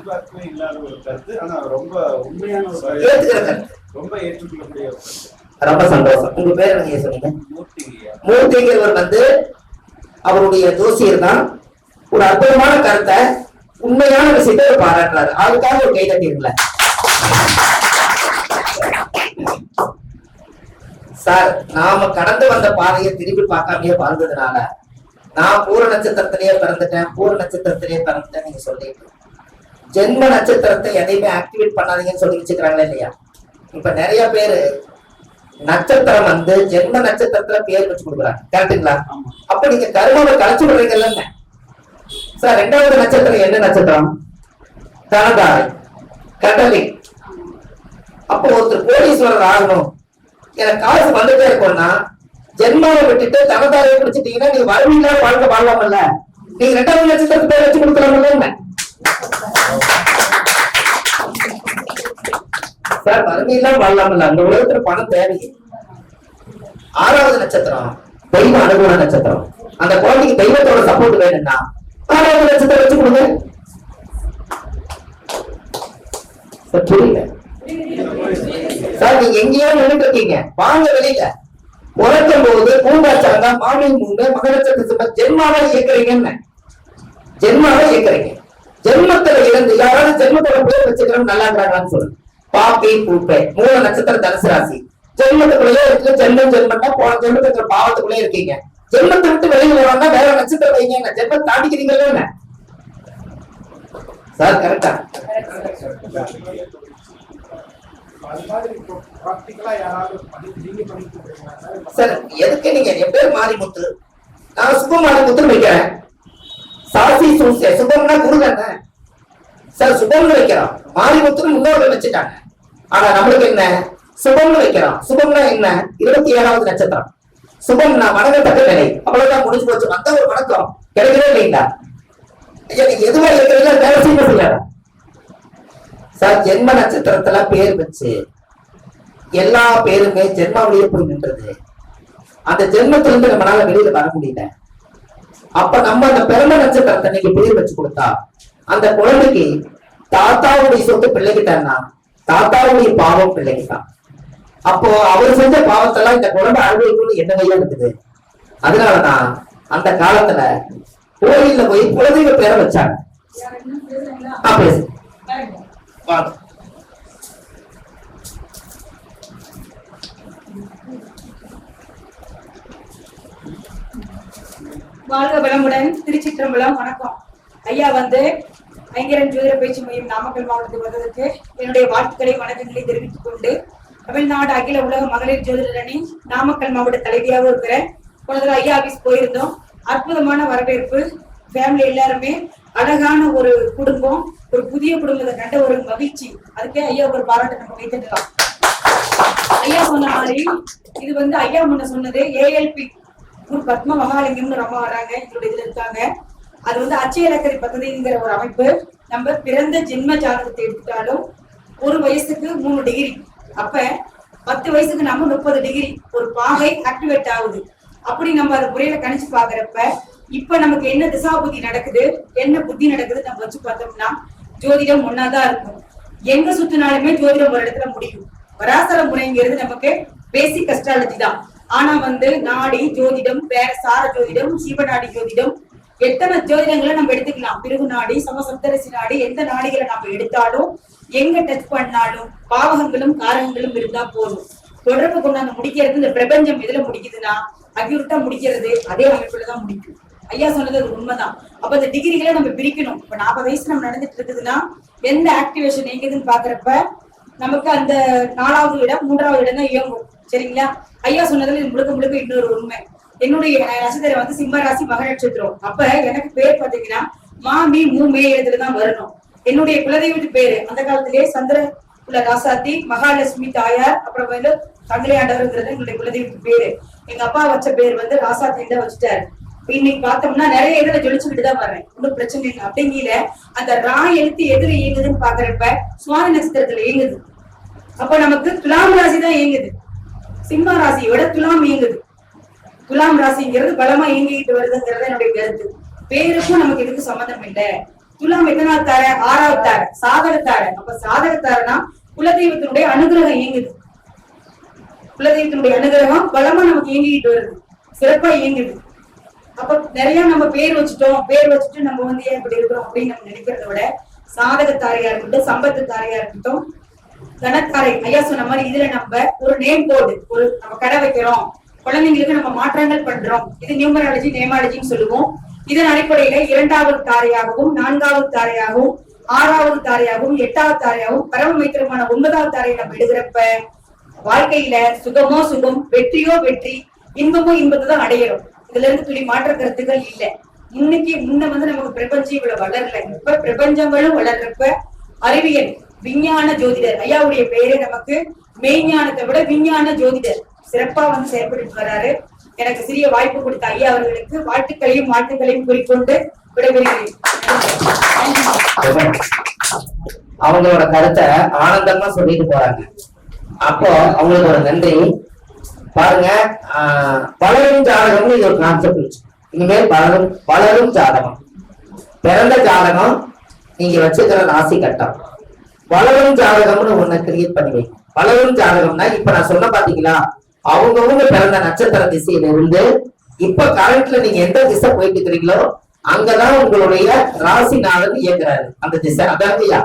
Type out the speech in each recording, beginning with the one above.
எதிர்பார்க்கவே இல்லாத ஒரு கருத்து. ஆனா ரொம்ப உண்மையான ஒரு ரொம்ப ஏற்றுக்கொள்ளக்கூடிய ஒரு கருத்து. ரொம்ப சந்தோஷம். உங்க பேர் நீங்க ஐயா. மூர்த்திங்கிறவர் வந்து அவருடைய ஜோசியர் தான் ஒரு அற்புதமான கருத்தை உண்மையான விஷயத்தை அவர் பாராட்டுறாரு. அதுக்காக ஒரு கை தட்டிருக்கல சார் நாம கடந்து வந்த பாதையை திரும்பி பார்க்காமயே வாழ்ந்ததுனால நான் பூர நட்சத்திரத்திலேயே பிறந்துட்டேன் பூர நட்சத்திரத்திலேயே பிறந்துட்டேன் நீங்க சொல்லிட்டு ஜென்ம நட்சத்திரத்தை எதையுமே ஆக்டிவேட் பண்ணாதீங்கன்னு சொல்லி வச்சுக்கிறாங்களே இல்லையா? இப்ப நிறைய பேரு நட்சத்திரம் வந்து ஜென்ம நட்சத்திரத்துல பேர் வச்சு கொடுக்குறாங்க. கரெக்டுங்களா அப்ப நீங்க கர்மாவை கலைச்சு விடுறீங்கல்ல சார் ரெண்டாவது நட்சத்திரம் என்ன நட்சத்திரம்? தனதாரை. கடலி அப்போ ஒருத்தர் கோடீஸ்வரர் ஆகணும். எனக்கு காசு வந்துட்டே இருக்கும்னா ஜென்மாவை விட்டுட்டு தனதாரை பிடிச்சிட்டீங்கன்னா நீங்க வறுமையில வாழ்க்கை வாழலாமல்ல நீங்க ரெண்டாவது நட்சத்திரத்துக்கு பேர் வச்சு கொடுக்கலாம்ல என்ன சார் வறுமையில வாழலாமல்ல. அந்த உலகத்துல பணம் தேவை ஆறாவது நட்சத்திரம் தெய்வ அனுகூல நட்சத்திரம். அந்த குழந்தைக்கு தெய்வத்தோட சப்போர்ட் வேணும்னா ஆறாவது நட்சத்திரம் வச்சு கொடுங்க. சார் புரியல. சார் நீங்க எங்கேயோ நின்றுட்டு இருக்கீங்க. வாங்க வெளியில. உறக்கும் போது பூங்காச்சாங்க மாமி மூங்க மகரச்சத்து சிம்ம ஜென்மாவை இயக்குறீங்கன்னு. ஜென்மாவை இயக்குறீங்க. ஜென்மத்துல இருந்து யாராவது ஜென்மத்துல பேர் வச்சுக்கிறோம் நல்லா இருக்கிறாங்களான்னு சொல்லுங்க பாப்பி பூப்பை மூணு நட்சத்திரம் தனுசு ராசி. ஜென்மத்துக்குள்ளே இருக்கு ஜென்மம் ஜென்மம்னா போன ஜென்மத்துக்கு பாவத்துக்குள்ளே இருக்கீங்க. ஜென்மத்தை விட்டு வெளியில் வரணும்னா வேற நட்சத்திரம் வைங்க. ஜென்மம் தாண்டிக்கிறீங்களா என்ன? சார் கரெக்டா சார் எதுக்கு நீங்க என் பேர் மாரிமுத்து. நான் சுபம் முத்து வைக்கிறேன். சாசி சூசிய சுபம்னா குரு தானே சார் சுபம்னு வைக்கிறோம். மாரிமுத்துன்னு முன்னோர்கள் வச்சுட்டாங்க. ஆனா நம்மளுக்கு என்ன? சுபம்னு வைக்கிறோம். சுபம்னா என்ன? இருபத்தி ஏழாவது நட்சத்திரம். சுபம்னா வணங்கத்தக்க நிலை. அவ்வளவுதான் முடிஞ்சு போச்சு. அந்த ஒரு வணக்கம் கிடைக்கவே இல்லைங்களா? எனக்கு எதுவா இருக்கிறீங்களோ வேலை செய்ய சார் ஜென்ம நட்சத்திரத்துல பேர் வச்சு எல்லா பேருமே ஜென்மாவிலேயே போய் நின்றது. அந்த ஜென்மத்திலிருந்து நம்மளால வெளியில வர முடியல. அப்ப நம்ம அந்த பிறந்த நட்சத்திரத்தை இன்னைக்கு பேர் வச்சு கொடுத்தா அந்த குழந்தைக்கு தாத்தாவுடைய சொத்து பிள்ளைகிட்டான்னா தாத்தாவுடைய பாவம் பிள்ளைகிட்டான். அப்போ அவர் செஞ்ச பாவத்தெல்லாம் இந்த குழந்தை அனுபவிக்கணும்னு என்ன கையா இருக்குது? அதனாலதான் அந்த காலத்துல கோயில்ல போய் குலதெய்வ பேரை வச்சாங்க. பேசு. வாழ்க வளமுடன். திருச்சிற்றம்பலம். வணக்கம். ஐயா வந்து ஐங்கரன் ஜோதிட பயிற்சி மையம் நாமக்கல் மாவட்டத்துக்கு வந்ததுக்கு என்னுடைய வாழ்த்துக்களை வணக்கங்களை தெரிவித்துக் கொண்டு தமிழ்நாடு அகில உலக மகளிர் ஜோதிடர் அணி நாமக்கல் மாவட்ட தலைவியாக இருக்கிற போனதுல ஐயா ஆபீஸ் போயிருந்தோம். அற்புதமான வரவேற்பு. ஃபேமிலி எல்லாருமே அழகான ஒரு குடும்பம். ஒரு புதிய குடும்பத்தை கண்ட ஒரு மகிழ்ச்சி. அதுக்கே ஐயா ஒரு பாராட்டு நம்ம வைத்துக்கலாம். ஐயா சொன்ன மாதிரி இது வந்து ஐயா முன்ன சொன்னது ஏஎல்பி ஒரு பத்ம மகாலிங்கம்னு ரொம்ப வராங்க எங்களுடைய இதுல இருக்காங்க. அது வந்து அச்சய இலக்கரி ஒரு அமைப்பு. நம்ம பிறந்த ஜென்ம ஜாதகத்தை எடுத்துட்டாலும் ஒரு வயசுக்கு மூணு டிகிரி அப்ப பத்து வயசுக்கு நம்ம முப்பது டிகிரி ஒரு பாகை ஆக்டிவேட் ஆகுது. அப்படி நம்ம அதை முறையில கணிச்சு பாக்குறப்ப இப்ப நமக்கு என்ன திசா புத்தி நடக்குது? என்ன புத்தி நடக்குது நம்ம வச்சு பார்த்தோம்னா ஜோதிடம் ஒன்னாதான் இருக்கும். எங்க சுத்தினாலுமே ஜோதிடம் ஒரு இடத்துல முடியும். வராசர முறைங்கிறது நமக்கு பேசிக் அஸ்ட்ராலஜி தான். ஆனா வந்து நாடி ஜோதிடம் வேற சார ஜோதிடம் சீவநாடி ஜோதிடம் எத்தனை ஜோதிடங்களை நம்ம எடுத்துக்கலாம்? பிறகு நாடி சமசப்தரசி நாடி எந்த நாடிகளை நம்ம எடுத்தாலும் எங்க டச் பண்ணாலும் பாவகங்களும் காரகங்களும் இருந்தா போதும். தொடர்பு கொண்டாந்து முடிக்கிறது இந்த பிரபஞ்சம் எதுல முடிக்குதுன்னா அக்யூர்ட்டா முடிக்கிறது அதே அமைப்புலதான் முடிக்கும். ஐயா சொன்னது அது உண்மைதான். அப்ப அந்த டிகிரிகளை நம்ம பிரிக்கணும். இப்ப நாற்பது வயசு நம்ம நடந்துட்டு இருக்குதுன்னா எந்த ஆக்டிவேஷன் எங்குதுன்னு பாக்குறப்ப நமக்கு அந்த நாலாவது இடம் மூன்றாவது இடம் தான் இயங்கும். சரிங்களா? ஐயா சொன்னதுல முழுக்க முழுக்க இன்னொரு உண்மை. என்னுடைய நட்சத்திரம் வந்து சிம்ம ராசி மக நட்சத்திரம். அப்ப எனக்கு பேர் பாத்தீங்கன்னா மாமி மூ மே தான் வரணும். என்னுடைய குலதெய்வத்து பேரு அந்த காலத்திலேயே சந்திர குல ராசாத்தி மகாலட்சுமி தாயார் அப்புறம் வந்து தங்களையாண்டவர்ங்கிறது எங்களுடைய குலதெய்வத்து பேரு. எங்க அப்பா வச்ச பேர் வந்து ராசாத்தி தான் வச்சுட்டாரு. இன்னைக்கு பார்த்தோம்னா நிறைய இதுல ஜொலிச்சுக்கிட்டு தான் வர்றேன். ஒன்றும் பிரச்சனை இல்லை. அப்படிங்கிற அந்த ரா எழுத்து எதுல இயங்குதுன்னு பாக்குறப்ப சுவாமி நட்சத்திரத்துல இயங்குது. அப்ப நமக்கு துலாம் ராசி தான் இயங்குது. சிம்ம ராசியோட துலாம் இயங்குது. துலாம் ராசிங்கிறது பலமா இயங்கிட்டு வருதுங்கிறது என்னுடைய கருத்து. பேருக்கும் நமக்கு இதுக்கு சம்மந்தம் இல்லை. துலாம் எத்தனால் தார ஆறாவது தார சாதக அப்ப சாதகத்தாரனா? குலதெய்வத்தினுடைய அனுகிரகம் இயங்குது. குலதெய்வத்தினுடைய அனுகிரகம் பலமா நமக்கு இயங்கிட்டு வருது. சிறப்பா இயங்குது. அப்ப நிறைய நம்ம பேர் வச்சுட்டோம். பேர் வச்சுட்டு நம்ம வந்து ஏன் இப்படி இருக்கிறோம் அப்படின்னு நம்ம நினைக்கிறத விட சாதக தாரையா இருக்கட்டும் சம்பத்து தாரையா இருக்கட்டும் கணக்காரை ஐயா சொன்ன மாதிரி இதுல நம்ம ஒரு நேம் போர்டு ஒரு நம்ம கடை வைக்கிறோம். குழந்தைங்களுக்கு நம்ம மாற்றங்கள் பண்றோம். இது நியூமராலஜி நேமாலஜின்னு சொல்லுவோம். இதன் அடிப்படையில இரண்டாவது தாரையாகவும் நான்காவது தாரையாகவும் ஆறாவது தாரையாகவும் எட்டாவது தாரையாகவும் பரம மைத்திரமான ஒன்பதாவது தாரையை நம்ம எடுக்கிறப்ப வாழ்க்கையில சுகமோ சுகம் வெற்றியோ வெற்றி இன்பமோ இன்பத்தை தான் அடையிறோம். இதுல இருந்து துளி மாற்ற கருத்துக்கள் இல்ல. இன்னைக்கு முன்ன வந்து நமக்கு பிரபஞ்சம் இவ்வளவு வளரல. இப்ப பிரபஞ்சங்களும் வளர்றப்ப அறிவியல் விஞ்ஞான ஜோதிடர். ஐயாவுடைய பெயரே நமக்கு மெய்ஞானத்தை விட விஞ்ஞான ஜோதிடர். சிறப்பா வந்து செயல்பட்டு வர்றாரு எனக்கு சிறிய வாய்ப்பு கொடுத்த ஐயா அவர்களுக்கு வாழ்த்துக்களையும் வாழ்த்துக்களையும் குறிக்கொண்டு விடைபெறுகிறேன். அவங்களோட கருத்தை ஆனந்தமா சொல்லிட்டு போறாங்க. அப்போ அவங்களுக்கு ஒரு நன்றி. பாருங்க ஆஹ், ஜாதகம்னு இது ஒரு கான்செப்ட் இனிமேல் பலரும் பலரும் ஜாதகம். பிறந்த ஜாதகம் நீங்க வச்சுக்கிற ராசி கட்டம். வளரும் ஜாதகம்னு ஒண்ணு கிரியேட் பண்ணி வைங்க வளரும் ஜாதகம்னா இப்ப நான் சொன்ன பாத்தீங்களா? அவங்கவுங்க பிறந்த நட்சத்திர திசையில இருந்து இப்ப கரண்ட்ல நீங்க எந்த திசை போயிட்டு இருக்கிறீங்களோ அங்கதான் உங்களுடைய ராசிநாதன் இயங்குறாரு. அந்த திசை அதாங்கய்யா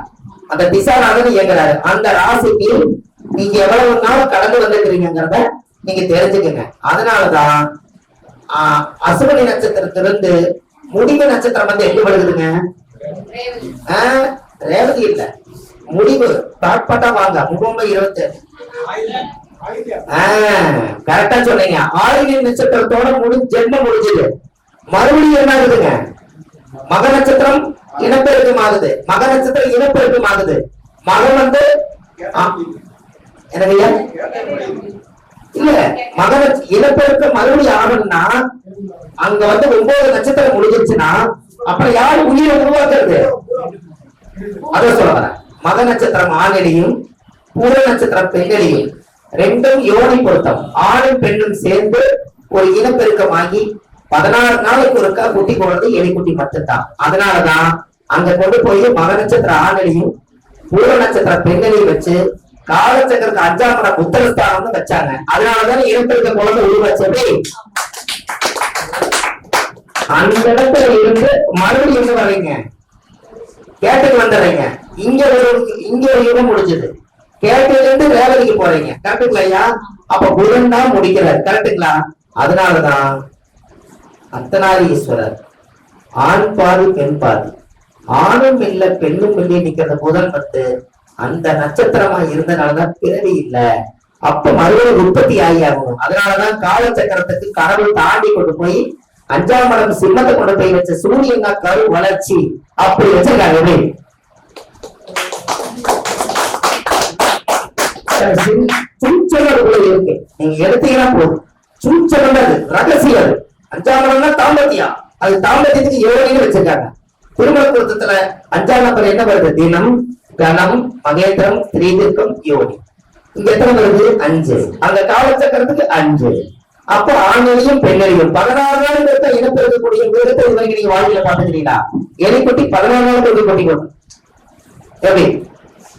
அந்த திசாநாதன் இயங்குறாரு. அந்த ராசிக்கு நீங்க எவ்வளவு நாள் கடந்து வந்திருக்கிறீங்கிறத நீங்க தெரிஞ்சுக்கங்க. அதனாலதான் ஆஹ், அசுவனி நட்சத்திரத்திலிருந்து முடிவு நட்சத்திரம் வந்து எங்க விழுகுதுங்க? ஆஹ், ரேவதி இல்லை. முடிவு. பாட்பாட்டா வாங்க. முகம்பை இருபத்தி. கரெக்டா சொன்னீங்க. ஆயுள் நட்சத்திரத்தோட முடி ஜென்மம் முடிஞ்சது. மறுபடியும் என்ன ஆகுதுங்க? மக நட்சத்திரம் இனப்பெருக்கம் ஆகுது. மக நட்சத்திரம் இனப்பெருக்கம் ஆகுது. மகன் வந்து என்னங்கய்யா இல்ல மக இனப்பெருக்கம் மறுபடியும் ஆகணும்னா அங்க வந்து ஒன்பது நட்சத்திரம் முடிஞ்சிருச்சுன்னா அப்புறம் யாரு உயிரை உருவாக்குறது? அதான் சொல்ல வரேன். மக நட்சத்திரம் ஆணிலையும் பூர நட்சத்திரம் பெண்ணிலையும். ரெண்டும் யோனி பொருத்தம். ஆணும் பெண்ணும் சேர்ந்து ஒரு இனப்பெருக்கமாகி பதினாறு நாளைக்கு ஒருக்கா குட்டி போடுறது எலிக்குட்டி மட்டும்தான். அதனாலதான் அங்க கொண்டு போய் மக நட்சத்திர ஆணிலையும் பூர நட்சத்திர பெண்ணிலையும் வச்சு காலச்சக்கரத்து அஞ்சாம் படம் உத்தரஸ்தானம்னு வச்சாங்க. அதனாலதான் இனப்பெருக்க குழந்தை உருவாச்சபடி அந்த இடத்துல இருந்து மறுபடியும் எங்க வர்றீங்க? கேட்டுக்கு வந்துடுறீங்க. இங்க ஒரு இங்க யுகம் முடிஞ்சது. கேட்டுல இருந்து ரேவதிக்கு போறீங்க. கரெக்டுங்களா அப்ப புதன் தான் முடிக்கிறார். கரெக்டுங்களா? அதனாலதான் அர்த்தநாரீஸ்வரர் ஆண் பாதி பெண் பாதி ஆணும் இல்ல பெண்ணும் இல்லையே நிக்கிற புதன் வந்து அந்த நட்சத்திரமா இருந்தனாலதான் பிறவி இல்ல. அப்ப மறுபடியும் உற்பத்தி ஆகி ஆகணும் அதனாலதான் காலச்சக்கரத்துக்கு கடவுள் தாண்டி கொண்டு போய் அஞ்சாம் மடம் சிம்மத்தை கொண்டு போய் வச்ச சூரியன் தான் கரு வளர்ச்சி அப்படி வச்சிருக்காங்க. எப்படி? சிம்- இருக்கு. நீங்க எடுத்தீங்கன்னா போதும். சூட்சமம் அது ரகசியம் அது. அஞ்சாம் மடம்னா தாம்பத்தியம். அது தாம்பத்தியத்துக்கு யோகின்னு வச்சிருக்காங்க. திருமண பொருத்தத்துல அஞ்சாம் நம்பர் என்ன வருது? தினம் கணம் மகேந்திரம் திரீதிர்க்கம் யோனி இங்க எத்தனை வருது? அஞ்சு. அந்த காலச்சக்கரத்துக்கு அஞ்சு. அப்போ ஆண்களையும் பெண்களையும் பதினாறு நாள் இருக்க இனப்பெருக்கக்கூடிய மிருகத்தை இது வரைக்கும் நீங்க வாழ்க்கையில பாத்துக்கிறீங்களா எலிக்குட்டி பதினாறு நாள் கொண்டு கொட்டி கொண்டு எப்படி?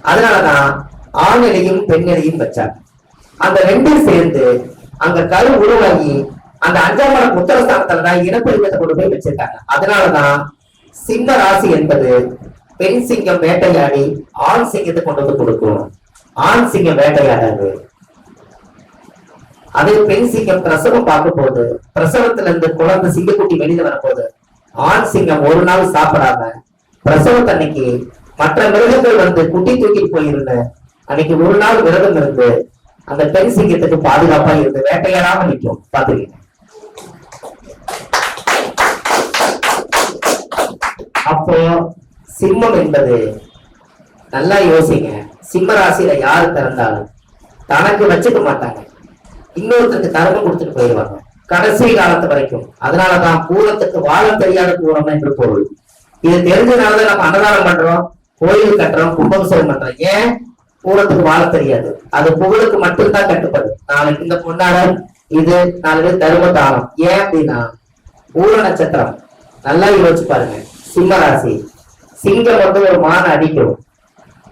அதனாலதான் ஆணிலையும் பெண்ணிலையும் வச்சாங்க அந்த ரெண்டும் சேர்ந்து அங்க கரு உருவாகி அந்த அஞ்சாம் மடம் உத்தரஸ்தானத்துல தான் இனப்பெருக்கத்தை கொண்டு போய் வச்சிருக்காங்க. அதனாலதான் சிங்க ராசி என்பது பெண் சிங்கம் வேட்டையாடி ஆண் சிங்கத்தை கொண்டு வந்து கொடுக்கும். ஆண் சிங்கம் வேட்டையாடாது. அதே பெண் சிங்கம் பிரசவம் பார்க்கும் போது பிரசவத்துல இருந்து குழந்தை சிங்கக்குட்டி வெளியில வரும்போது ஆண் சிங்கம் ஒரு நாள் சாப்பிடாம பிரசவத்தன்னைக்கு மற்ற மிருகங்கள் வந்து குட்டி தூக்கிட்டு போயிருந்த அன்னைக்கு ஒரு நாள் விரதம் இருந்து அந்த பெண் சிங்கத்துக்கு பாதுகாப்பா இருந்து வேட்டையாடாம நிற்கும். பாத்துக்கீங்க அப்போ சிம்மம் என்பது நல்லா யோசிங்க. சிம்ம ராசியில யாரு பிறந்தாலும் தனக்கு வச்சுக்க மாட்டாங்க. இன்னொருத்தருக்கு தரமும் கொடுத்துட்டு போயிடுவாங்க. கடைசி காலத்து வரைக்கும். அதனாலதான் பூரத்துக்கு வாழ தெரியாத பூரம் என்று பொருள். இது தெரிஞ்சதுனாலதான் நம்ம அன்னதானம் பண்றோம் கோயில் கட்டுறோம் கும்பாபிஷேகம் பண்றோம். ஏன்? பூரத்துக்கு வாழ தெரியாது. அது புகழுக்கு மட்டும்தான் கட்டுப்படும் நாளைக்கு இந்த பொன்னாடம் இது நாளைக்கு தரும தானம் ஏன் அப்படின்னா பூர நட்சத்திரம் நல்லா யோசிச்சு பாருங்க. சிம்ம ராசி. சிங்கம் வந்து ஒரு மானை அடிக்கும்.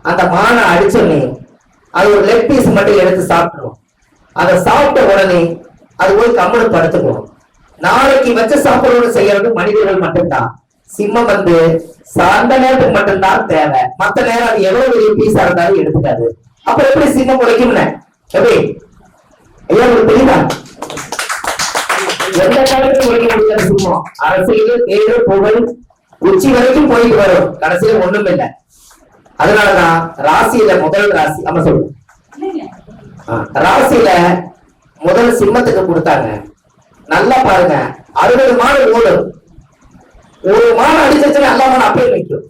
அந்த மானை அடிச்சோடனே அது ஒரு லெக் பீஸ் மட்டும் எடுத்து சாப்பிட்டுரும். அதை சாப்பிட்ட உடனே அது போய் கம்மனு படுத்துக்கும். நாளைக்கு வச்ச சாப்பாடு செய்யறது மனிதர்கள் மட்டும்தான். சிம்மம் வந்து சார்ந்த நேரத்துக்கு மட்டும்தான் தேவை. மத்த நேரம் அது எவ்வளவு பெரிய பீஸா இருந்தாலும் எடுத்துக்காது. அப்புறம் எப்படி சிம்மம் உழைக்கும்னு எப்படி? ஐயா உங்களுக்கு தெரியுதா? எந்த காலத்திலும் உழைக்க முடியாது சிம்மம்? அரசியல் தேர்தல் புகழ் உச்சி வரைக்கும் போயிட்டு வரும். கடைசியில ஒண்ணும் இல்லை. அதனாலதான் ராசியில முதல் ராசி நம்ம சொல்லு. ராசியில முதல் சிம்மத்துக்கு கொடுத்தாங்க. நல்லா பாருங்க. அறுபது மாடு ஓடும். ஒரு மாடு அடிச்சிருச்சுன்னா எல்லா மாடு அப்படியே நிற்கும்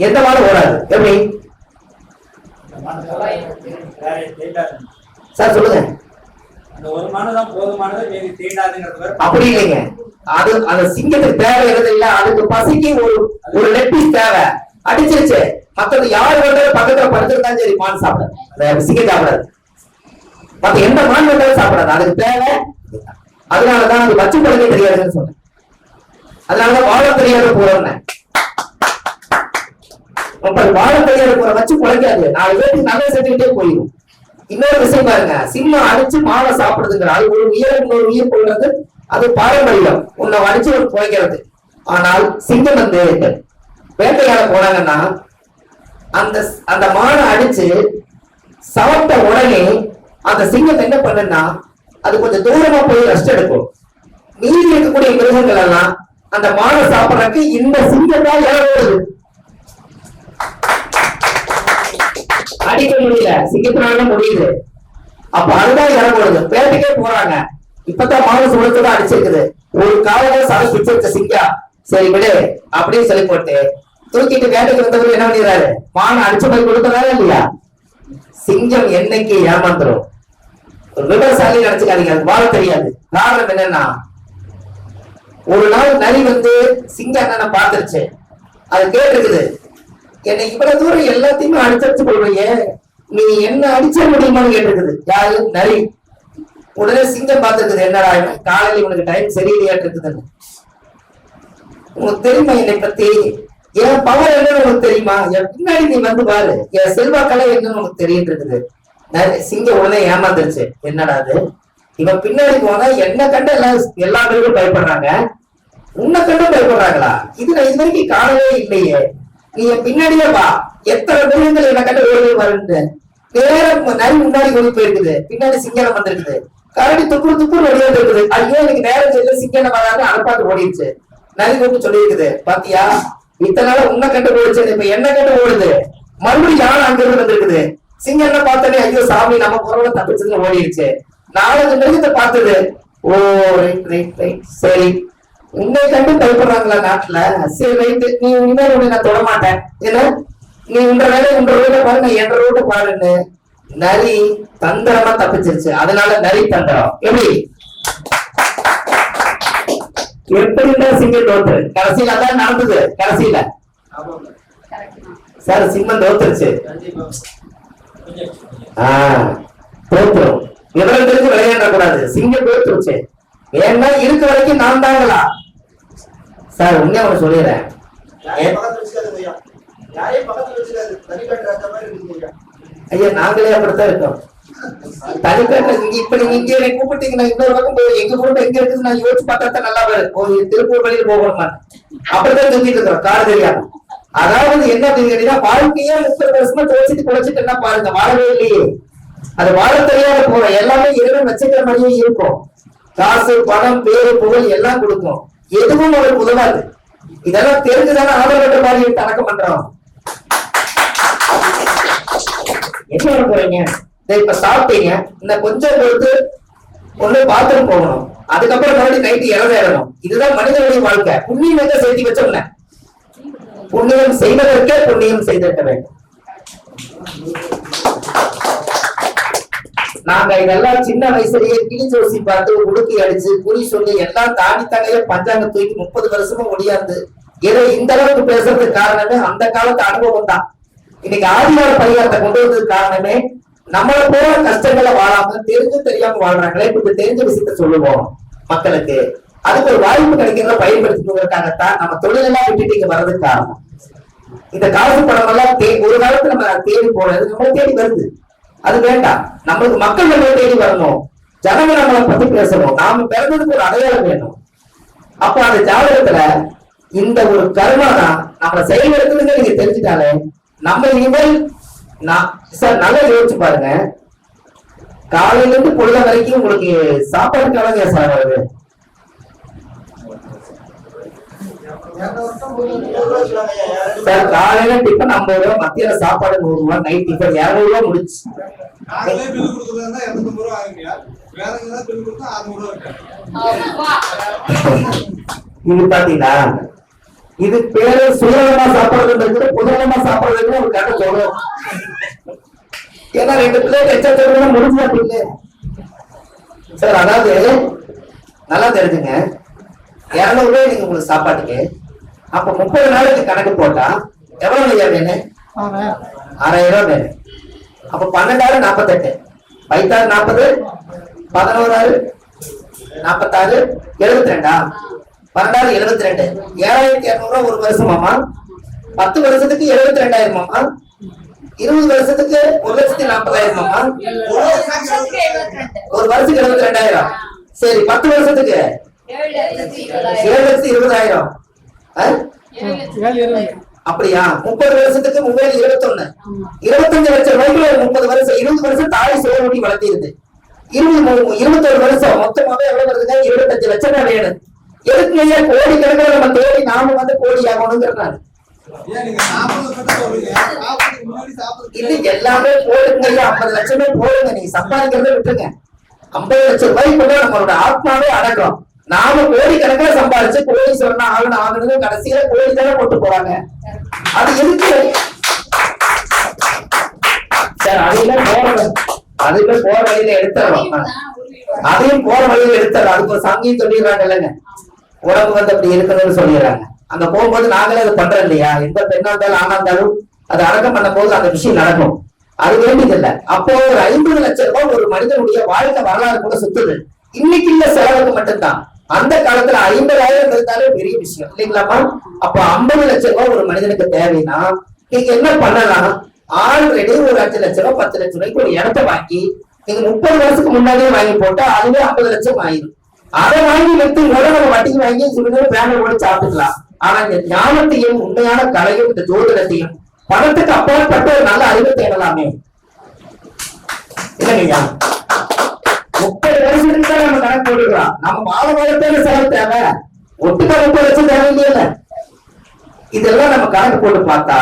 எந்த மாடு ஓடாது. எப்படி? சார் சொல்லுங்க. அப்படி இல்லைங்க. அது அந்த சிங்கத்துக்கு தேவை எதுவும் இல்ல. அதுக்கு பசிக்கு ஒரு ஒரு லெக் தேவை. அடிச்சிருச்சு. மத்தது யார் வந்தாலும் பக்கத்துல படுத்திருந்தாலும் சரி மான் சாப்பிடாது. அந்த சிங்கம் சாப்பிடாது. மத்த எந்த மான் வந்தாலும் சாப்பிடாது. அதுக்கு தேவை. அதனாலதான் அது வச்சு பழக்க தெரியாதுன்னு சொன்னேன். அதனாலதான் வாழ தெரியாத போறோம்னு வாழ தெரியாத போற வச்சு குழைக்காது நாலு பேருக்கு நகை செஞ்சுக்கிட்டே போயிடும் இன்னொரு விஷயம் பாருங்க சிம்மம் அடிச்சு மாலை சாப்பிடுதுங்கிற அது ஒரு உயிர் இன்னொரு உயிர் கொள்றது அது பாரம்பரியம். உன்னை அடிச்சு ஒரு குறைக்கிறது ஆனால் சிங்கம் வந்து வேட்டையாட போனாங்கன்னா அந்த அந்த மானை அடிச்சு சாப்பிட்ட உடனே அந்த சிங்கம் என்ன பண்ணுன்னா அது கொஞ்சம் தூரமா போய் ரெஸ்ட் எடுக்கும். மீதி இருக்கக்கூடிய மிருகங்கள் எல்லாம் அந்த மானை சாப்பிடறதுக்கு இந்த சிங்கம் தான் இறங்குவது அடிக்க முடியல சிங்கத்தினால முடியுது. அப்ப அதுதான் இறங்குறது வேட்டைக்கே போறாங்க. இப்பதான் மாவு சுழத்துதான் அடிச்சிருக்குது. ஒரு காலையில சதை பிடிச்சிருக்க சிங்கா சரி விடு அப்படின்னு சொல்லி போட்டு தூக்கிட்டு வேட்டைக்கு வந்தவர் என்ன பண்ணிடுறாரு? மானை அடிச்ச போய் கொடுக்கறாரு இல்லையா? சிங்கம் என்னைக்கு ஏமாந்துரும். ஒரு விவசாயி நினைச்சுக்காதீங்க அது வாழ தெரியாது. காரணம் என்னன்னா ஒரு நாள் நரி வந்து சிங்கம் அண்ணனை பார்த்துருச்சு. அது கேட்டிருக்குது. என்னை இவ்வளவு தூரம் எல்லாத்தையுமே அடிச்சடிச்சு கொள்வீங்க நீ என்ன அடிச்ச முடியுமான்னு கேட்டிருக்குது. யாரு? நரி. உடனே சிங்கம் பார்த்துருக்குது என்னடா இவன் காலையில் இவனுக்கு டைம் சரியில்லையாட்டு இருக்குதுன்னு உனக்கு தெரியுமா என்னை பத்தி? என் பவர் என்னன்னு உனக்கு தெரியுமா? என் பின்னாடி நீ வந்து பாரு. என் செல்வாக்கலை என்னன்னு உனக்கு தெரியிட்டு இருக்குது நரி- சிங்கம் உடனே ஏமாந்துருச்சு. என்னடா அது இவன் பின்னாடி போனா என்ன கண்டு எல்லா எல்லா பேருக்கும் பயப்படுறாங்க. உன்னை கண்டு பயப்படுறாங்களா? இது நான் இது வரைக்கும் காணவே இல்லையே. நீ பின்னாடியே வா. எத்தனை மிருகங்கள் என்ன கண்டு ஓடி வருது நேரம் நரி முன்னாடி ஓடி போயிருக்குது. பின்னாடி சிங்கம் வந்திருக்குது. கரடி துப்புரு துப்புரு வெளியே இருக்குது ஐயோ எனக்கு நேரம் செய்யல சிங்கம் வராது அனுப்பாட்டு ஓடிடுச்சு. நரி கூப்பிட்டு சொல்லியிருக்குது பாத்தியா இத்தனை நாள் உன்னை கண்டு ஓடிச்சு. இப்ப என்ன கண்டு ஓடுது? மறுபடியும் யானை அங்க இருந்து வந்திருக்குது? சிங்கம் என்ன பார்த்தனே ஐயோ சாமி நம்ம குரவனை தப்பிச்சதுன்னு ஓடிடுச்சு. நாலஞ்சு மிருகத்தை பார்த்தது. ஓ ரைட் ரைட் ரைட் சரி. உங்களை கண்டு பயப்படுறாங்களா நாட்டுல? சரி வைத்து நீ இனிமேல் உன்னை நான் தொட மாட்டேன் ஏன்னா நீ உன்ற வேலை உன்ற வீட்டை பாரு நான் என்ற ரோட பாருன்னு நரி தந்திரமா தப்பிச்சிருச்சு. அதனால நரி தந்திரம். எப்படி? எப்படி சிங்கம் தோத்து கடைசியில அதான் நடந்தது. கடைசியில. சார் சிம்மம் தோத்துருச்சு. ஆஹ் தோத்துரும். விவரம் தெரிஞ்சு விளையாட கூடாது சிங்கம் தோத்துருச்சு ஏன்னா இருக்க வரைக்கும் நான் தாங்களா சார் உண்மையா ஒண்ணு சொல்லிடுறேன். ஐயா. நாங்களே அப்படித்தான் இருக்கோம். தனிப்பட்ட இப்ப நீங்க இங்க என்னை கூப்பிட்டீங்கன்னா இன்னொரு பக்கம் போய் எங்க குடும்பம் எங்க இருக்குது நான் யோசிச்சு பார்த்தா நல்லா வரும் திருப்பூர் வழியில போகணுமா? அப்படித்தான் சுத்திட்டு இருக்கிறோம் கார் தெரியாம. அதாவது என்ன அப்படின்னு கேட்டீங்கன்னா வாழ்க்கையே முப்பது வருஷமா தோச்சிட்டு குழைச்சிட்டு என்ன பாருங்க வாழவே இல்லையே. அது வாழ தெரியாத போற எல்லாமே இறைவன் வச்சுக்கிற மாதிரியே இருக்கும். காசு பணம் பேரு புகழ் எல்லாம் கொடுக்கும். எதுவும் அவருக்கு உதவாது. இதெல்லாம் தெரிஞ்சுதானே ஆதரவற்ற மாதிரி அடக்கம் பண்றோம். என்ன போறீங்க? இப்ப சாப்பிட்டீங்க. இன்னும் கொஞ்சம் பொறுத்து ஒண்ணு பாத்ரூம் போகணும். அதுக்கப்புறம் மறுபடியும் நைட்டு இறந்தேறணும் இதுதான் மனிதனுடைய வாழ்க்கை. புண்ணியம் எங்க சேர்த்து வச்சோம்ல புண்ணியம் செய்வதற்கே புண்ணியம் செய்திருக்க வேண்டும். நாங்க இதெல்லாம் சின்ன வயசுலயே கிளி ஜோசி பார்த்து உடுக்கி அடிச்சு குறி சொல்லி எல்லாம் தாண்டி தங்கைய பஞ்சாங்க தூக்கி முப்பது வருஷமா ஒடியாந்து ஏதோ இந்த அளவுக்கு பேசுறதுக்கு காரணமே அந்த காலத்து அனுபவம் தான். இன்னைக்கு ஆதிவார பரிகாரத்தை கொண்டு வந்ததுக்கு காரணமே நம்மள போல கஷ்டங்களை வாழாம தெரிஞ்சு தெரியாம வாழ்றாங்களே. இப்ப தெரிஞ்ச விஷயத்த சொல்லுவோம் மக்களுக்கு. அதுக்கு ஒரு வாய்ப்பு கிடைக்கிறத பயன்படுத்திக்கிறதுக்காகத்தான் நம்ம தொழிலெல்லாம் விட்டுட்டு இங்க வர்றதுக்கு காரணம். இந்த காசு படம் எல்லாம் ஒரு காலத்துல நம்ம தேடி போனது நம்மளை தேடி வருது. அது வேண்டாம். நம்மளுக்கு மக்கள் நம்மளை தேடி வரணும். ஜனங்க நம்மளை பத்தி பேசணும். நாம பிறந்ததுக்கு ஒரு அடையாளம் வேணும். அப்ப அந்த ஜாதகத்துல இந்த ஒரு கர்மா தான் நம்மள செயல்படுத்துதுன்னு நீங்க தெரிஞ்சுட்டாலே நம்ம இனிமேல் நான் சார் நல்லா யோசிச்சு பாருங்க. காலையில இருந்து பொழுத வரைக்கும் உங்களுக்கு சாப்பாடு கலங்க சார் வருது சார் காலையில டிஃபன் ஐம்பது ரூபா மத்தியானம் சாப்பாடு நூறு ரூபா நைட் டிஃபன் இருநூறு ரூபா முடிச்சு இது பாத்தீங்களா? இது பேரு சுயநலமா சாப்பிடுறது புதனமா சாப்பிடுறதுன்னு ஒரு கதை சொல்லும் ஏன்னா ரெண்டு பிள்ளைங்க எச்சா முடிஞ்சு மாட்டீங்க சார் அதாவது நல்லா தெரிஞ்சுங்க. இருநூறு ரூபாய் நீங்க உங்களுக்கு சாப்பாட்டுக்கு அப்ப முப்பது நாளைக்கு கணக்கு போட்டா எவ்வளவு ஐயா வேணும் ஆறாயிரம் ரூபாய் வேணும் அப்ப பன்னெண்டாயிரம் நாற்பத்தெட்டு பைத்தாறு நாற்பது பதினோராறு நாற்பத்தாறு எழுபத்தி ரெண்டா பன்னெண்டாயிரம் எழுபத்தி ரெண்டு ஏழாயிரத்தி இருநூறு ரூபா ஒரு வருஷமாமா பத்து வருஷத்துக்கு எழுபத்தி ரெண்டாயிரமாமா இருபது வருஷத்துக்கு ஒரு லட்சத்தி நாற்பதாயிரமாமா ஒரு வருஷத்துக்கு எழுபத்தி ரெண்டாயிரம் சரி பத்து வருஷத்துக்கு ஏழு லட்சத்தி இருபதாயிரம்? அப்படியா? முப்பது வருஷத்துக்கு மூவாயிரம் இருபத்தொன்னு. இருபத்தஞ்சு லட்சம் ரூபாய்க்கு ஒரு முப்பது வருஷம் இருபது வருஷம் தாய் சோழி வளர்த்திருது இருபது மூ- இருபத்தொரு வருஷம் மொத்தமாவே எவ்வளவு வருதுங்க? இருபத்தஞ்சு லட்சம் ரூபாய் வேணும். எதுக்கு ஐயா கோடி கணக்கில் நம்ம தேடி நாம வந்து கோடி ஆகணுங்கிறாரு இது எல்லாமே போடுங்க ஐயா. ஐம்பது லட்சமே போடுங்க நீங்க சம்பாதிக்கிறத விட்டுருங்க. ஐம்பது லட்சம் ரூபாய்க்குள்ள நம்மளோட ஆத்மாவே அடக்கம். நாம கோடி கணக்கில் சம்பாதிச்சு கோடி சொன்னா ஆகணும். ஆகணும் கடைசியில கோடி தானே போட்டு போறாங்க. அது எதுக்கு சார்? அதையுமே போற அதையுமே போற வழியில எடுத்துறோம் அதையும் போற வழியில எடுத்துறோம் அதுக்கு ஒரு சங்கியும் சொல்லிடுறாங்க இல்லைங்க. உடம்பு வந்து அப்படி இருக்கணும்னு சொல்லிடுறாங்க. அங்க போகும்போது நாங்களே அது பண்றோம் இல்லையா? எந்த பெண்ணா இருந்தாலும் ஆனா இருந்தாலும் அது அடக்கம் பண்ணும் போது அந்த விஷயம் நடக்கும். அது வேண்டியது இல்ல. அப்போ ஒரு ஐம்பது லட்சம் ரூபாய் ஒரு மனிதனுடைய வாழ்க்கை வரலாறு கூட சுத்துது. இன்னைக்கு இல்ல செலவுக்கு மட்டும்தான். அந்த காலத்துல ஐம்பதாயிரம் இருந்தாலே பெரிய விஷயம். இல்லைங்களாமா அப்ப ஐம்பது லட்சம் ரூபாய் ஒரு மனிதனுக்கு தேவைன்னா நீங்க என்ன பண்ணலாம்? ஆல்ரெடி ஒரு அஞ்சு லட்சம் ரூபாய் பத்து லட்சம் ரூபாய்க்கு ஒரு இடத்த வாங்கி நீங்க முப்பது வருஷத்துக்கு முன்னாடியே வாங்கி போட்டா அதுவே ஐம்பது லட்சம் ஆயிரும். அதை வாங்கி வித்து உடனே நம்ம வட்டிக்கு வாங்கி சுடுநீர் பேனர் கூட சாப்பிட்டுக்கலாம். ஆனா இந்த ஞானத்தையும் உண்மையான கலையும் இந்த ஜோதிடத்தையும் பணத்துக்கு அப்பாற்பட்ட ஒரு நல்ல அறிவு தேடலாமே. இல்லைங்கய்யா முப்பது வருஷத்துக்கு தான் நம்ம கணக்கு போட்டுக்கலாம். நம்ம மாத மாதத்தேல செலவு தேவை. ஒட்டு முப்பது லட்சம் தேவை இல்லையில இதெல்லாம் நம்ம கணக்கு போட்டு பார்த்தா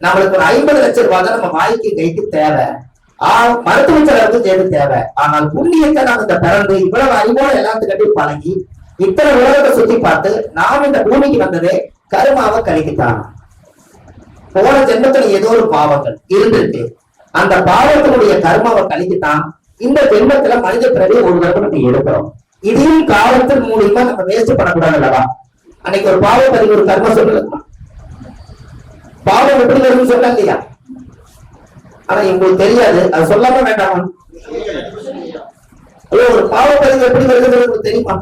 நம்மளுக்கு ஒரு ஐம்பது லட்சம் ரூபாய் தான் நம்ம வாய்க்கு கைக்கு தேவை. ஆ, மருத்துவ செலவுக்கு தேவை தேவை. ஆனால் புண்ணியத்தை நாம் இந்த பிறந்து இவ்வளவு அறிவோட எல்லாத்துக்கிட்டையும் பழகி இத்தனை உலகத்தை சுத்தி பார்த்து நாம் இந்த பூமிக்கு வந்ததே கருமாவை கழிக்கத்தான். போன ஜென்மத்துல ஏதோ ஒரு பாவங்கள் இருந்திருக்கு. அந்த பாவத்தினுடைய கர்மாவை கழிக்கத்தான் இந்த ஜென்மத்துல மனித பிறவி ஒரு தடவை நம்ம எடுக்கிறோம். இதையும் காலத்தின் மூலியமா நம்ம வேஸ்ட் பண்ணக்கூடாது அல்லவா? அன்னைக்கு ஒரு பாவ பதிவு ஒரு கர்ம சொல்லுமா பாவம் எப்படி வரும்னு சொல்ல இல்லையா? ஆனா உங்களுக்கு தெரியாது. அது சொல்லாம வேண்டாமா? ஐயோ ஒரு பாவ பதிவு எப்படி வருதுன்னு உங்களுக்கு தெரியுமா?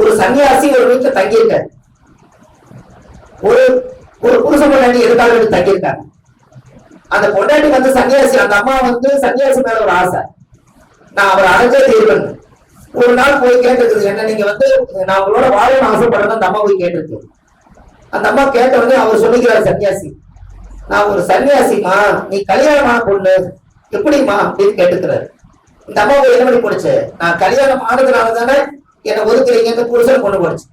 ஒரு சன்னியாசி ஒரு வீட்டுல தங்கியிருக்காரு. ஒரு ஒரு புருஷ பொண்டாட்டி எதுக்காக தங்கியிருக்காங்க. அந்த பொண்டாட்டி வந்து சன்னியாசி அந்த அம்மா வந்து சன்னியாசி மேல ஒரு ஆசை. நான் அவரை அழைச்சே தீர்வேன். ஒரு நாள் போய் கேட்டிருக்குது என்ன நீங்க வந்து நான் உங்களோட வாழணும்னு ஆசைப்படுறேன் அந்த அம்மா போய் கேட்டிருக்கு. அந்த அம்மா கேட்ட உடனே அவர் சொல்லிக்கிறார் சன்னியாசி நான் ஒரு சன்னியாசிமா நீ கல்யாணமான பொண்ணு எப்படிம்மா? அப்படின்னு கேட்டுக்கிறாரு. இந்த அம்மா என்ன பண்ணி போடுச்சு நான் கல்யாணம் ஆனதுனால தானே என்னை ஒதுக்குறீங்க புருஷன் பொண்ணு போடுச்சு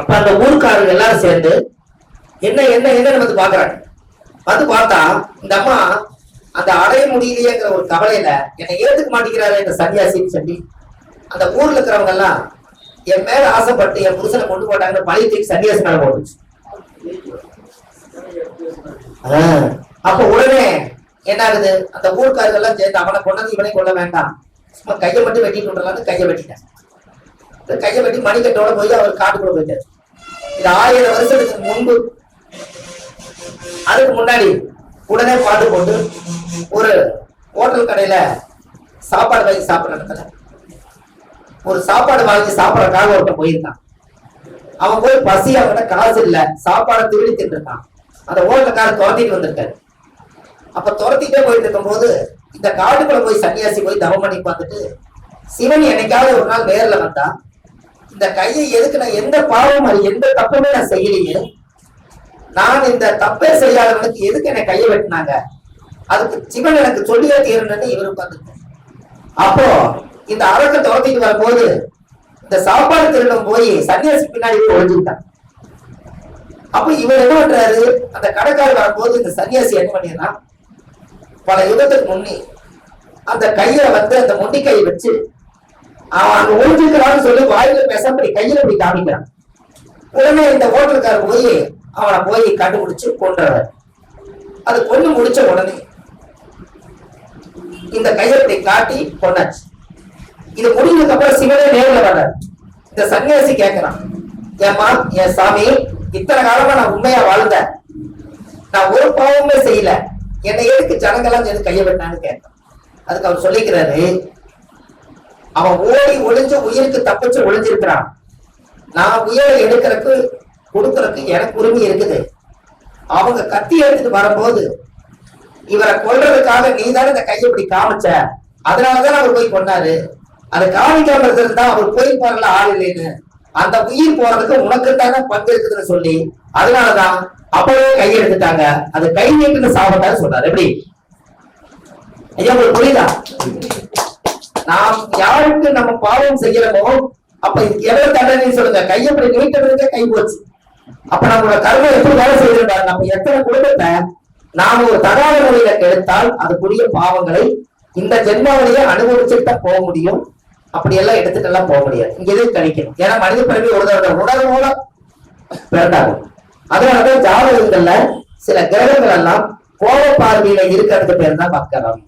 அப்ப அந்த ஊர்க்காரங்க எல்லாரும் சேர்ந்து என்ன என்ன என்னன்னு வந்து பாக்குறாங்க வந்து பார்த்தா இந்த அம்மா அந்த அடைய முடியலையேங்கிற ஒரு கவலையில என்னை ஏத்துக்க மாட்டேங்கிறாரு இந்த சன்னியாசின்னு சொல்லி அந்த ஊர்ல இருக்கிறவங்க எல்லாம் என் மேல ஆசைப்பட்டு என் புருஷனை கொண்டு போட்டாங்கன்னு பழைய தூக்கி சன்னியாசி மேல போட்டுச்சு. அப்ப உடனே என்ன ஆகுது அந்த ஊர்க்காரர்கள் எல்லாம் சேர்ந்து அவனை கொண்டது இவனை கொள்ள வேண்டாம். சும்மா கையை மட்டும் வெட்டிட்டு விட்டுறலாம்னு கையை வெட்டிட்டேன். கையை வெட்டி மணிக்கட்டோட போய் அவர் காட்டுக்குள்ள போயிட்டார் இது ஆயிரம் வருஷத்துக்கு முன்பு அதுக்கு முன்னாடி உடனே பாட்டு போட்டு ஒரு ஹோட்டல் கடையில சாப்பாடு வாங்கி சாப்பிட்ற இடத்துல ஒரு சாப்பாடு வாங்கி சாப்பிட்றக்காக ஒருத்தன் போயிருக்கான். அவன் போய் பசி அவன்கிட்ட காசு இல்லை சாப்பாடை திருடி தின்றுருக்கான் அந்த ஓட்டக்கார துரத்திட்டு வந்திருக்காரு. அப்ப துரத்திட்டே போயிட்டு இருக்கும்போது இந்த காட்டுக்குள்ள போய் சன்னியாசி போய் தவம் பண்ணி பார்த்துட்டு சிவன் என்னைக்காவது ஒரு நாள் நேரில் வந்தான். இந்த கையை எதுக்கு நான் எந்த பாவம் அது எந்த தப்புமே நான் செய்யலையே. நான் இந்த தப்பே செய்யாதவனுக்கு எதுக்கு என்னை கையை வெட்டினாங்க? அதுக்கு சிவன் எனக்கு சொல்லியே தீரணும்னு இவர் உட்கார்ந்துருக்காரு அப்போ இந்த அரக்க துரத்திட்டு வரும்போது இந்த சாப்பாடு திருடம் போய் சன்னியாசி பின்னாடி போய் ஒழிஞ்சுக்கிட்டான் அப்ப இவர் என்ன பண்றாரு? அந்த கடைக்காரர் வரும்போது இந்த சன்னியாசி என்ன பண்ணிடுறான்? பல யுகத்துக்கு முன்னே அந்த கையை வந்து அந்த முண்டி கையை வச்சு அவன் அங்க ஒழிஞ்சுக்கிறான்னு சொல்லி வாயில பேசாம கையில இப்படி காமிக்கிறான். உடனே இந்த ஹோட்டலுக்காரர் போய் அவனை போய் கண்டுபிடிச்சு கொன்றவர் அது கொண்டு முடிச்ச உடனே இந்த கையை இப்படி காட்டி கொண்டாச்சு இது முடிஞ்சதுக்கு அப்புறம் சிவனே நேரில் வர்றார். இந்த சன்னியாசி கேட்கிறான் ஏமா என் சாமி இத்தனை காலமா நான் உண்மையா வாழ்ந்தேன். நான் ஒரு பாவமே செய்யல. என்னை எதுக்கு ஜனங்கெல்லாம் சேர்ந்து கையை விட்டான்னு கேட்டான் அதுக்கு அவர் சொல்லிக்கிறாரு அவன் ஓடி ஒளிஞ்சு உயிருக்கு தப்பிச்சு ஒளிஞ்சிருக்கிறான். நான் உயிரை எடுக்கிறதுக்கு கொடுக்கறதுக்கு எனக்கு உரிமை இருக்குது. அவங்க கத்தி எடுத்துட்டு வரும்போது இவரை கொல்றதுக்காக நீ தானே இந்த கையை இப்படி காமிச்ச? அதனாலதான் அவர் போய் கொண்டாரு அதை காமிக்காம இருந்தா அவர் போய் போறல ஆள் இல்லைன்னு. அந்த உயிர் போறதுக்கு உனக்கு தானே பங்கு இருக்குதுன்னு சொல்லி அதனாலதான் அப்பவே கை எடுத்துட்டாங்க. அது கை நீட்டுன்னு சாப்பிட்டாரு சொல்றாரு எப்படி? ஐயா உங்களுக்கு புரியுதா? நாம் யாருக்கு நம்ம பாவம் செய்யறோமோ அப்ப இதுக்கு எவ்வளவு தண்டனை சொல்லுங்க. கையை இப்படி நீட்டுறதுக்கே கை போச்சு. அப்ப நம்மளோட கர்மம் எப்படி வேலை செய்திருந்தாரு நம்ம எத்தனை குடும்பத்தை நாம ஒரு தகாத முறையில கெடுத்தால் அதுக்குரிய பாவங்களை இந்த ஜென்மாவிலேயே அனுபவிச்சுட்டு தான் போக முடியும். அப்படி எல்லாம் எடுத்துட்டு எல்லாம் போக முடியாது. இங்க எதுவும் கணிக்கணும். ஏன்னா மனித பிறவி ஒரு தடவை உணர்வு மூலம் பிறந்தாகும். அதனாலதான் ஜாதகங்கள்ல சில கிரகங்கள் எல்லாம் கோப பார்வையில இருக்கிறதுக்கு பேர் தான் மக்கரம்